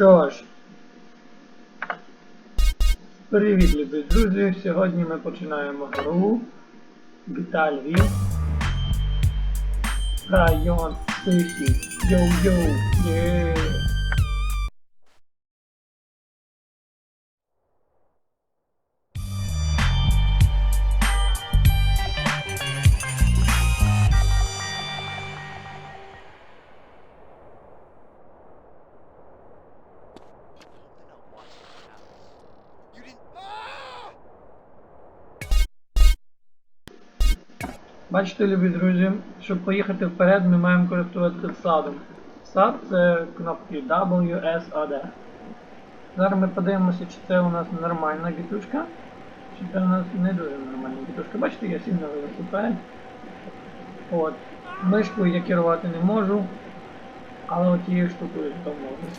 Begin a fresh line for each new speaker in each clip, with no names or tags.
Що ж. Привіт, любі друзі! Сьогодні ми починаємо гру Lviv. Район Тихий. Йоу-йоу! Є! Бачите, любі друзі, щоб поїхати вперед, ми маємо користуватися садом. Сад це кнопки W, S, A, D. Зараз ми подивимося, чи це у нас нормальна гітушка, чи це у нас не дуже нормальна гітушка. Бачите, я на велосипед. От. Мишкою я керувати не можу, але от тією штукою то можу.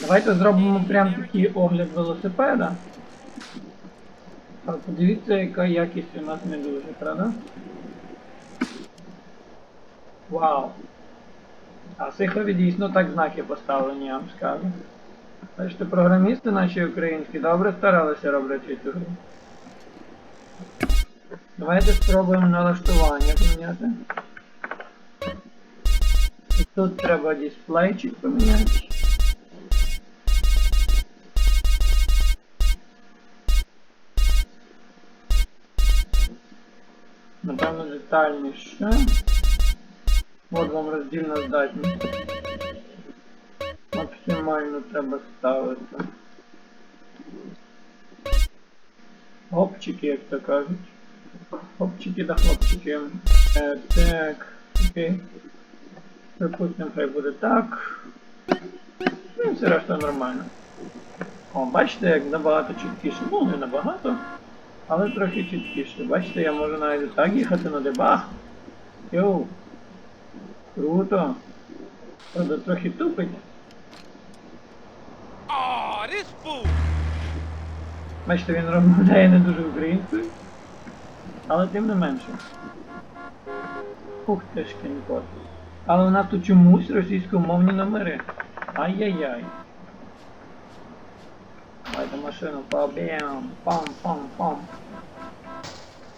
Давайте зробимо прям такий огляд велосипеда. Але подивіться, яка якість у нас не дуже, правда? Вау! А Сихові дійсно так знаки поставлені, я вам скажу. Бачите, програмісти наші українські добре старалися роблячи цю гру. Давайте спробуємо налаштування поміняти. І тут треба дисплейчик поміняти. Напевно, детальніше. От вам роздільна здатність. Максимально треба ставити. Хлопчики, як то кажуть. Хлопчики да хлопчики. Е, так, окей. Припустимо, хай буде так. Ну і все решта нормально. О, бачите, як набагато чіткіше. Ну, не набагато, але трохи чіткіше. Бачите, я можу навіть так їхати на дебаг. Йоу. Круто. Правда, трохи тупить. Бачите, він розмовляє не дуже українською. Але тим не менше. Ух ти ж кінькот. Але нас тут чомусь російськомовні номери. Ай-яй-яй. Давайте машину поб'ємо. Пам-пам-пам.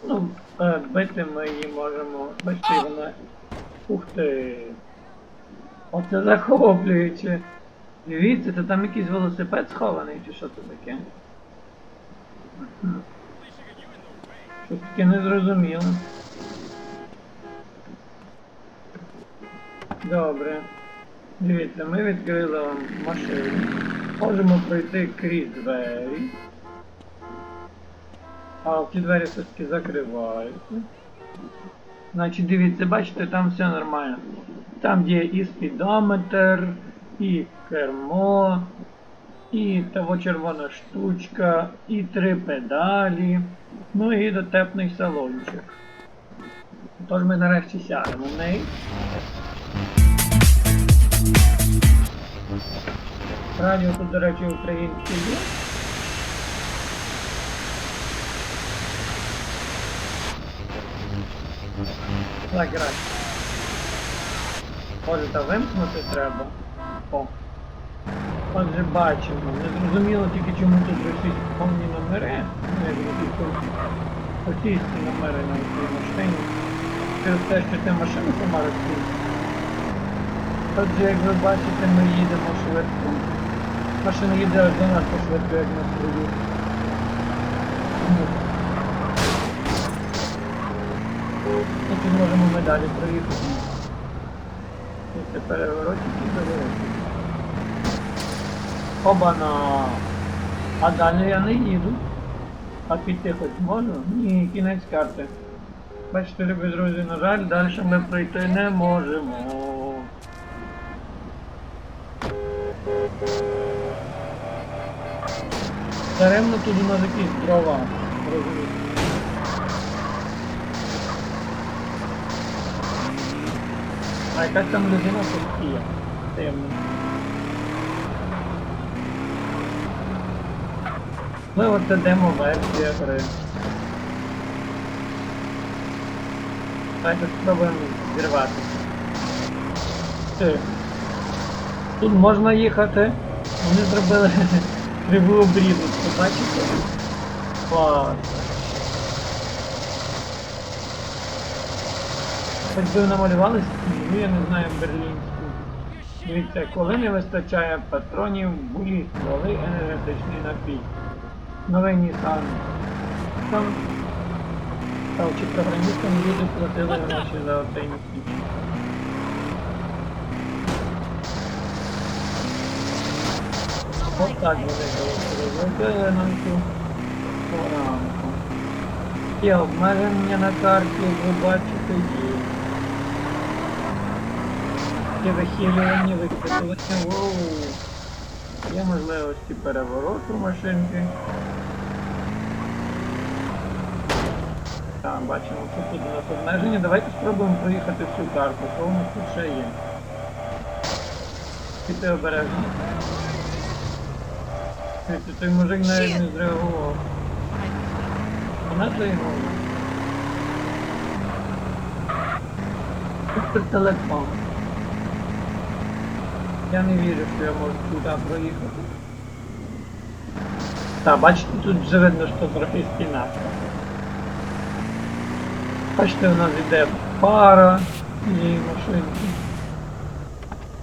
Ну, е, бити ми її можемо. Бачите, вона. Ух ти. Оце захоплююче. Дивіться, це там якийсь велосипед схований, чи що це таке? Щось таке незрозуміло. Добре. Дивіться, ми відкрили вам машину. Можемо пройти крізь двері. А ті двері все-таки закриваються. Значить, дивіться, бачите, там все нормально. Там є і спідометр, і кермо, і того червона штучка, і три педалі, ну і дотепний салончик. Тож ми нарешті сядемо в неї. Радіо тут, до речі, українське є. Так, грай. Може, та вимкнути треба. О. Отже, бачимо. Не зрозуміло тільки чому тут російськомовні номери. Ну, російські номери на цій машині. Через те, що ця машина сама російська. Отже, як ви бачите, ми їдемо швидко. Машина їде аж занадто швидко, як на свою. І тут можемо ми далі проїхати. Це переворотики і заворотики. Обана! А далі я не їду. А піти хоч можу? Ні, кінець карти. Бачите, любі друзі, на жаль, далі ми пройти не можемо. Даремно тут у нас якісь дрова. А якась там людина постіє. Темно. Ну і це демо-версія гри. Давайте спробуємо зірватися. Тут можна їхати. Вони зробили криву обрізочку, бачите? Клас. Хоч би намалювали стіну, я не знаю берлінську. Дивіться, коли не вистачає патронів, булі стволи енергетичний напій. Новий Nissan. Там ставчи програмістам люди платили гроші за оцей напій. Розробили нам цю програмку. Є обмеження на карті, ви бачите, є. Є вихилювання, викидування, воу. Є можливості перевороту машинки. Так, бачимо, що тут у нас обмеження. Давайте спробуємо проїхати всю карту, що у нас тут ще є. Піти обережно. Той мужик навіть не зреагував. Вона зреагувала. Супер телефон. Я не вірю, що я можу туди проїхати. Так, бачите, тут вже видно, що трохи стіна. Бачите, у нас йде пара цієї машинки.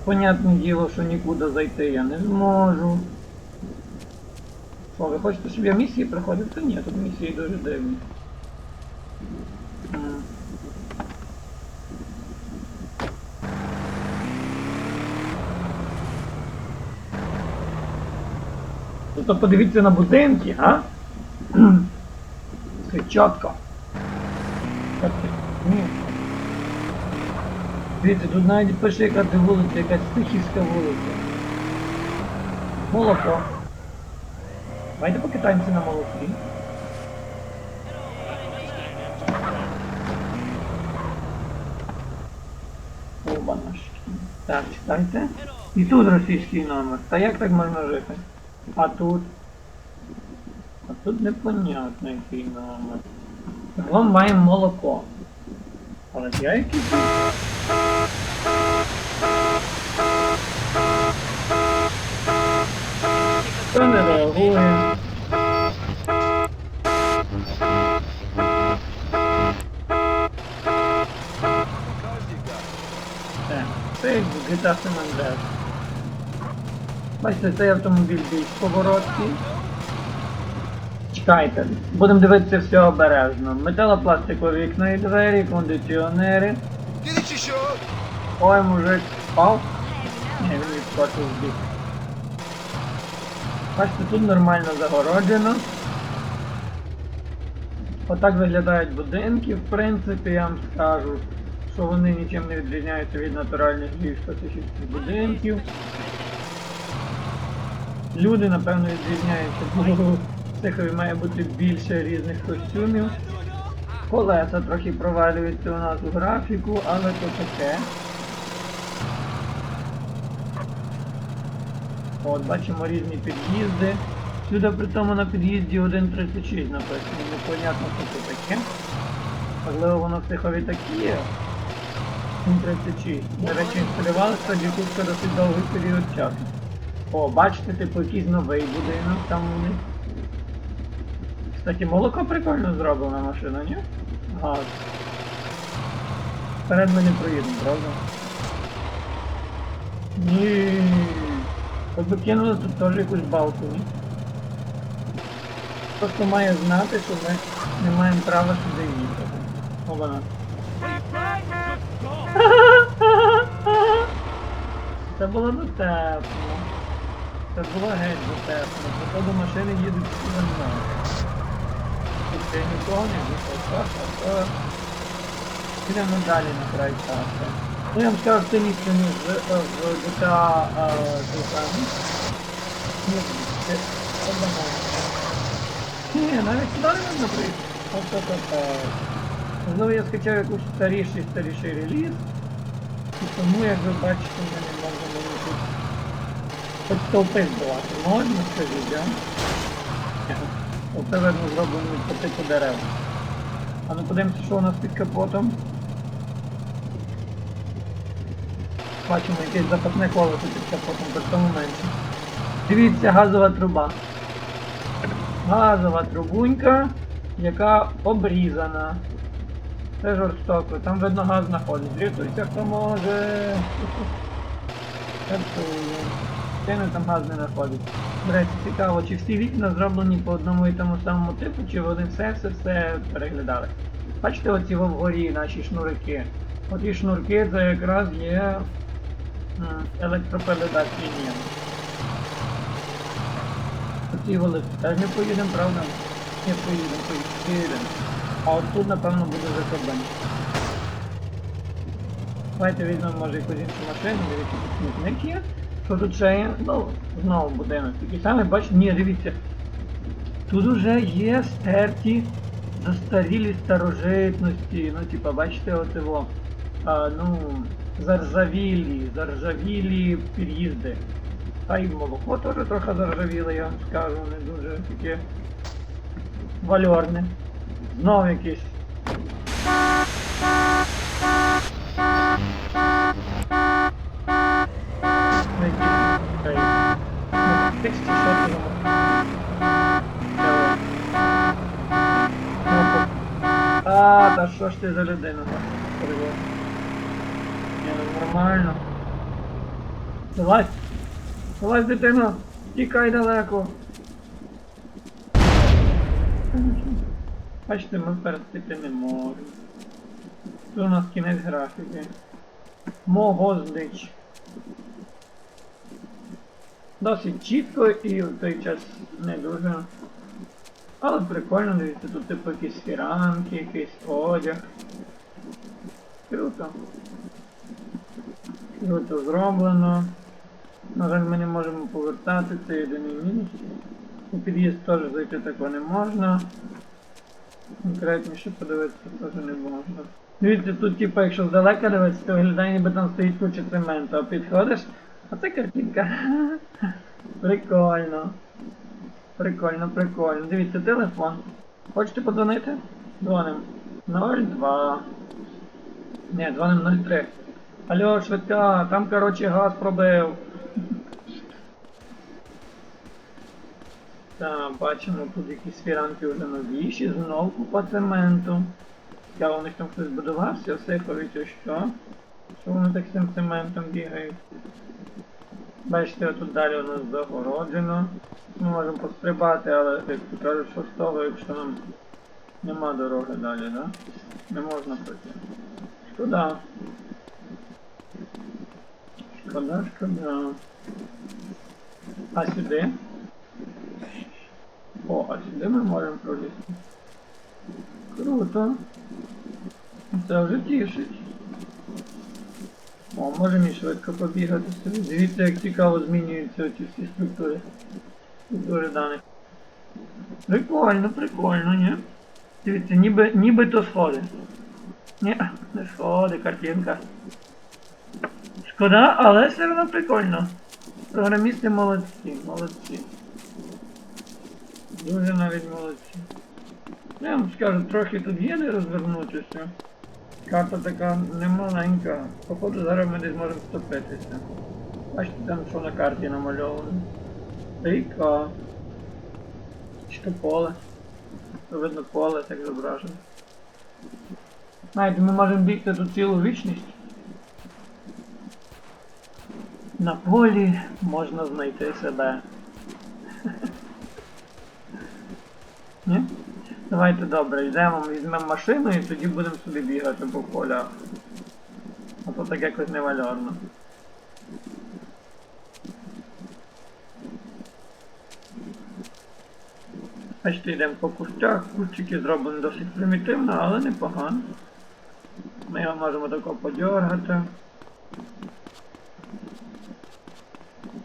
Понятне діло, що нікуди зайти я не зможу. Що, ви хочете, щоб я місії проходив? Та ні, тут місії дуже дивні. Тобто подивіться на будинки, а? Це чітко. Дивіться, тут навіть пише яка це вулиця, якась стихівська вулиця. Молоко. Давайте покатаємося на молокі. Оба наші. Так, читайте. І тут російський номер. Та як так можна жити? А тут? А тут непонятно який номер. Загалом маємо молоко. Але я якийсь. Хто не реагує? Все, це як GTA San. Бачите, цей автомобіль більш повороткий. Чекайте, будемо дивитися все обережно. Металопластикові вікна і двері, кондиціонери. Ой, мужик впав. Ні, він відскочив в. Бачите, тут нормально загороджено. Отак виглядають будинки, в принципі, я вам скажу, що вони нічим не відрізняються від натуральних львівсько-сихівських будинків. Люди, напевно, відрізняються, бо в Сихові має бути більше різних костюмів. Колеса трохи провалюються у нас у графіку, але то таке. От, бачимо різні під'їзди. Сюди при тому на під'їзді 1.36 написано, непонятно що це таке. Можливо воно в Сихові такі є. 1.36. До речі, інсталювалися тоді досить довгий період часу. О, бачите, типу якийсь новий будинок там у них. Кстати, молоко прикольно зроблена машина, ні? Газ. Вперед ми не проїдемо, правда? Ні. Хоч би кинули тут теж якусь балку, ні? Просто має знати, що ми не маємо права сюди їхати. О, вона. Це було дотепно. Це було геть дотепно. Походу машини їдуть всі за мною. Тут нікого не випав. Підемо далі на край часу. Ну я вам скажу, це місце не в, GTA Титані. Ні, це одного. Ні, навіть сюди не можна прийти. Ось так так. Можливо, я скачав якийсь старіший старіший реліз. І тому, як ви бачите, ми не можемо тут. Хоч стовпи збивати. Можна, скажіть, а? Оце видно зроблено по типу дерев. А ну подивимося, що у нас під капотом. Бачимо якесь запасне колесо, це потім при тому менше. Дивіться, газова труба. Газова трубунька, яка обрізана. Це жорстоко, там видно газ знаходить. Рятуйся, хто може. Це там газ не знаходить. До речі, цікаво, чи всі вікна зроблені по одному і тому самому типу, чи вони все все все переглядали. Бачите оці вгорі наші шнурики? Оті шнурки це якраз є м, електропередач лінія. Оці воли теж не поїдемо, правда? Не поїдемо, поїдемо. А от тут, напевно, буде закордон. Давайте візьмемо, може, якусь іншу машину, дивіться, тут смітник є. Що тут ще є? Ну, знову будинок. Такий самий, бачите, ні, дивіться. Тут уже є стерті застарілі старожитності. Ну, типа, бачите, от його, а, ну, заржавілі, заржавілі під'їзди. Та й молоко теж трохи заржавіле, я вам скажу, не дуже таке вальорне. Знов якийсь. Ну, ну. Ну, А, та що ж ти за людина? Ні, нормально. Давай. Давай, дитино, тікай далеко. Бачите, ми перестити не можемо. Тут у нас кінець графіки. Мого здич. Досить чітко і в той час не дуже. Але прикольно, дивіться, тут типу якісь фіранки, якийсь одяг. Круто. Круто зроблено. На жаль, ми не можемо повертати, це єдиний мінус. У під'їзд теж зайти такого не можна. Конкретніше подивитися теж не можна. Дивіться, тут типу, якщо здалека дивитися, то виглядає, ніби там стоїть куча цементу, а підходиш, а це картинка. Прикольно. Прикольно, прикольно. Дивіться, телефон. Хочете подзвонити? Дзвоним. 02. Ні, дзвоним 03. Алло, швидка, там, короче, газ пробив. Так, бачимо, тут якісь фіранки вже новіші, знову купа цементу. Цікаво, у них там хтось будувався, Сихович, а що? Що вони так цим цементом бігають? Бачите, тут далі у нас загороджено. Ми можемо пострибати, але як кажуть, що з того, якщо нам нема дороги далі, да? Не можна пройти. Шкода. Шкода, шкода. А сюди? О, а сюди ми можемо пролізти. Круто. Це вже тішить. О, можемо і швидко побігати собі. Дивіться, як цікаво змінюються ці всі структури. Структури даних. Прикольно, прикольно, ні? Дивіться, ніби, ніби то сходи. Ні, не сходи, картинка. Шкода, але все одно прикольно. Програмісти молодці, молодці. Дуже навіть молодці. Я вам скажу, трохи тут є не розвернутися. Карта така немаленька. Походу зараз ми десь можемо вступитися. Бачите там, що на карті намальовано. Ріка. Чи поле. То видно поле так зображено. Знаєте, ми можемо бігти тут цілу вічність. На полі можна знайти себе. Ні? Давайте добре, йдемо, візьмемо машину і тоді будемо собі бігати по полях. А то так якось невальорно. Бачите, йдемо по кущах, кущики зроблені досить примітивно, але непогано. Ми його можемо тако.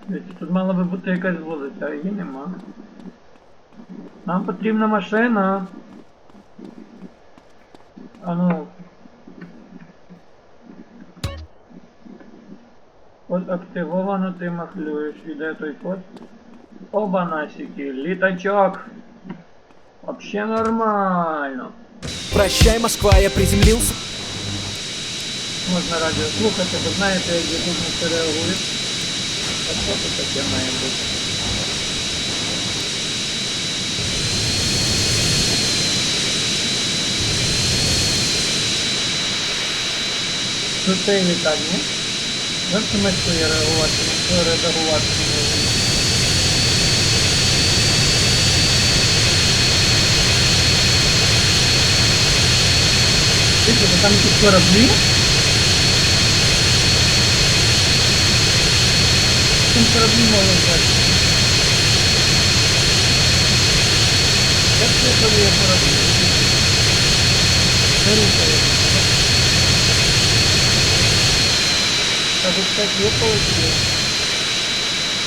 Дивіться, Тут мала би бути якась вулиця, а її нема. Нам потрібна машина. А ну. Код активовано, ти махлюєш. Іде той код. Оба насіки, літачок. Вообще нормально.
Прощай, Москва, я приземлился.
можна радіо слухати, бо знаєте, як YouTube на це реагує. А що це таке має бути? Крутий літак, ні? Завжди ми що я реагувати, що редагувати не можу. Дивіться, бо там якісь кораблі. Там кораблі можна взяти. Як це коли є кораблі?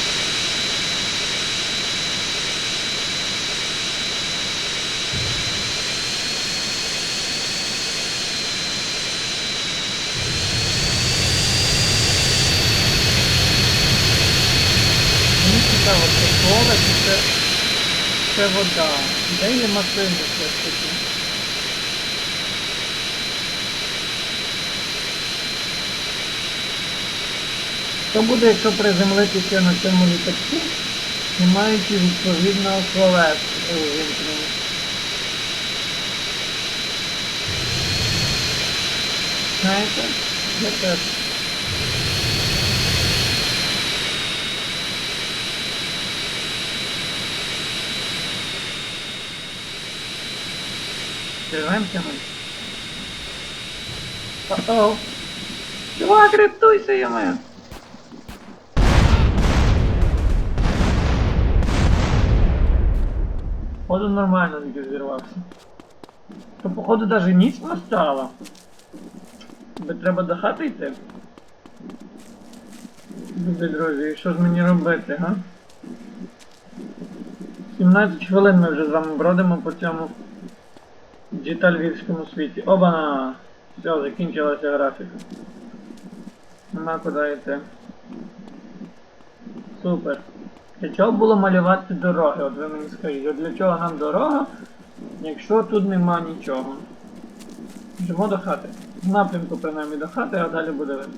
Це рухається. Та тут так є полетіло. Мені цікаво, це поле чи це, це вода. Де є машини все ж таки? Що буде, якщо приземлитися на цьому літачку, не маючи відповідного колес увімкнених? Знаєте? Я теж. Живемося ми. Чувак, рятуйся, я маю! Походу нормально не зірвався. То походу даже ніч настала. Би треба до хати йти. Любі друзі, що ж мені робити, га? 17 хвилин ми вже з вами бродимо по цьому діта львівському світі. Оба-на! Все, закінчилася графіка. Нема куди йти. Супер. Для чого було малювати дороги? От ви мені скажіть, от для чого нам дорога, якщо тут нема нічого? Йдемо до хати. В напрямку принаймні до хати, а далі буде видно.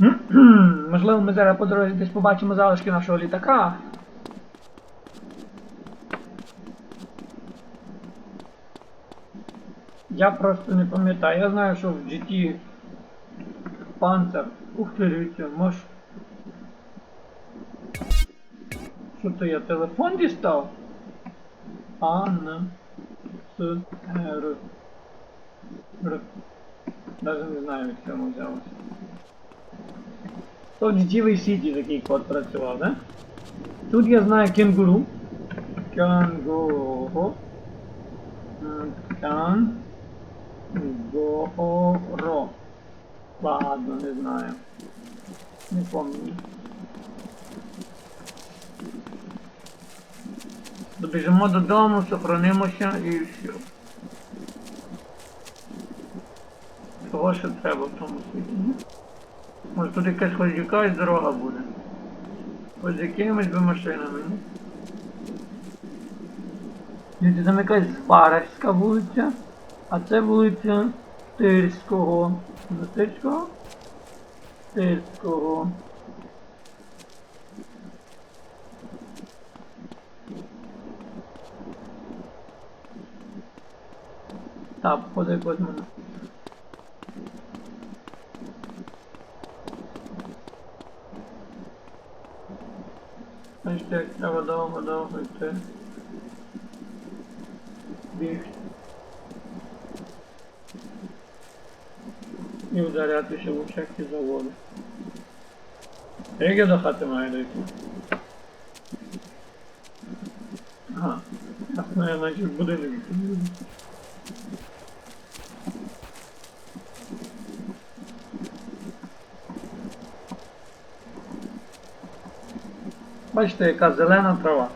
Можливо, ми зараз по дорозі десь побачимо залишки нашого літака. Я просто не пам'ятаю. Я знаю, що в GT панцер. Ух ти, дивіться, мож. Що то я телефон дістав? Анна. С. Р. Р. Даже не знаю, від цьому взялося. То в Vice City такий код працював, да? Тут я знаю кенгуру. Кенгуру. Кан. Горо. Ладно, не знаю. Не помню. Добіжимо додому, сохранимося і все. Чого ще треба в тому світі? ні? Може тут якась хоч якась дорога буде. Ось з якимись би машинами, ні? Дивіться, там якась Збаражська вулиця, а це вулиця Тирського. Тирського? Тирського. Так, походу якось мене. Бачите, як треба довго-довго йти. Бігти. І ударятися в участки заводу. Як я до хати маю дойти? Ага. Ясно, я наче в будинок. йду. Бачите, яка зелена трава.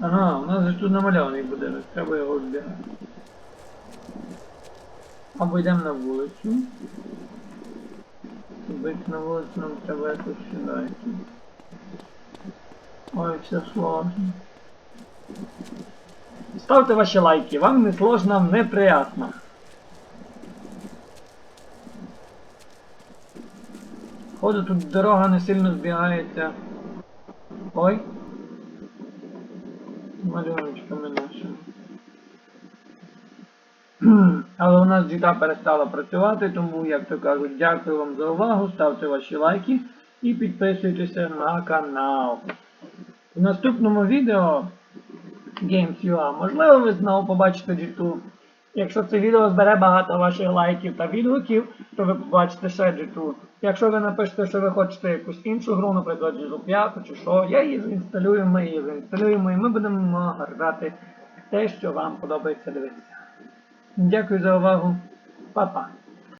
Ага, у нас же тут намальований будинок, треба його оббігати. Або йдемо на вулицю. Вийти на вулицю нам треба якось сюди. Ой, все сложно. Ставте ваші лайки, вам не сложно, не приятно. Ходу тут дорога не сильно збігається. Ой. Малюночками нашими. Але у нас джита перестала працювати, тому, як то кажуть, дякую вам за увагу, ставте ваші лайки і підписуйтеся на канал. У наступному відео Games.ua, можливо, ви знову побачите джиту. Якщо це відео збере багато ваших лайків та відгуків, то ви побачите ще G2. Якщо ви напишете, що ви хочете якусь іншу гру, наприклад, G2 5 чи що, я її заінсталюю, ми її заінсталюємо і ми будемо грати те, що вам подобається дивитися. Дякую за увагу. Па-па.